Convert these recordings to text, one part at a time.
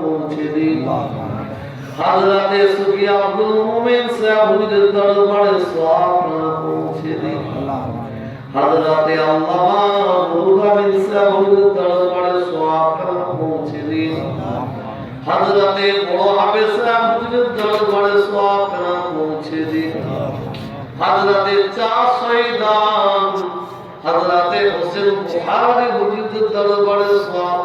পৌঁছে দিন হযরতে সুফি আব্দুল মুমিন সাহেব হুজুর দরবারে সওয়াব পৌঁছে দিন হযরতে আল্লামা নুরুল আমিন দরবারে সওয়াব পৌঁছে দিন হযরতে বড় হাফেজ সাহেব দরবারে সওয়াব পৌঁছে দিন হযরতে চা শহীদান হযরতে হোসেন বুখারী হুজুর দরবারে দিন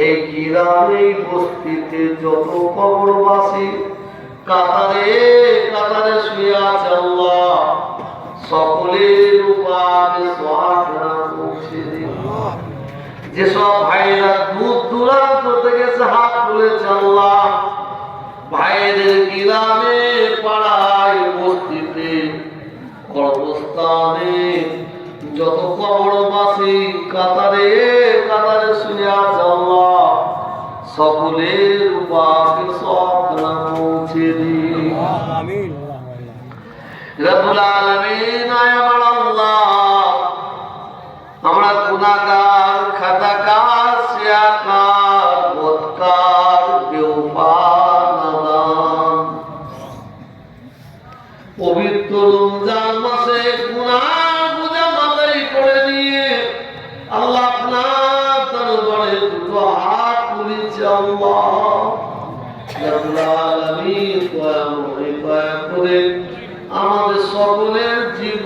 এই গ্রামে বস্তিতে যত কবরবাসী কাতারে কাতারে শুয়ে আছে আল্লাহ, সকলের উপাকে সোহাগরা পৌঁছে যেসব ভাইরা দূর দূরান্ত থেকে হাত তুলেছে আল্লাহ, ভাইদের গ্রামে, পাড়ায় বস্তিতে কর্মস্থানে যত কবরবাসী কাতারে কাতারে শুনে আছে আল্লাহ সকলের উপাকে সব না পৌঁছে দিন রবুল আলমিন আয় আমার আমাদের সকলের জীবন